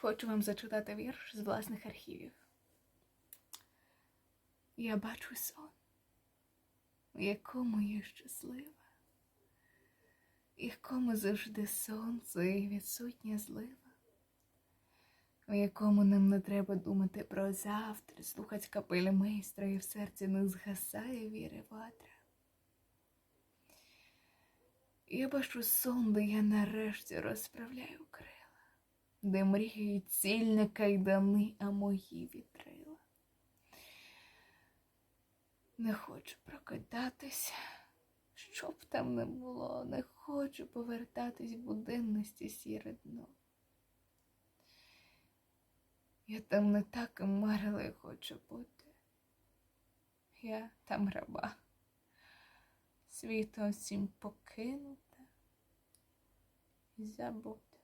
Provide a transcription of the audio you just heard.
Хочу вам зачитати вірш з власних архівів. Я бачу сон, у якому я щаслива, і в якому завжди сонце і відсутня злива, у якому нам не треба думати про завтра, слухать капель майстра, і в серці не згасає віри ватра. Я бачу сон, де я нарешті розправляю крила, де мріють цільні кайдани, а мої вітрила. Не хочу прокидатися, щоб там не було, не хочу повертатись в буденності сіре дно. Я там не так марила і хочу бути. Я там раба світом всім покинута і забута.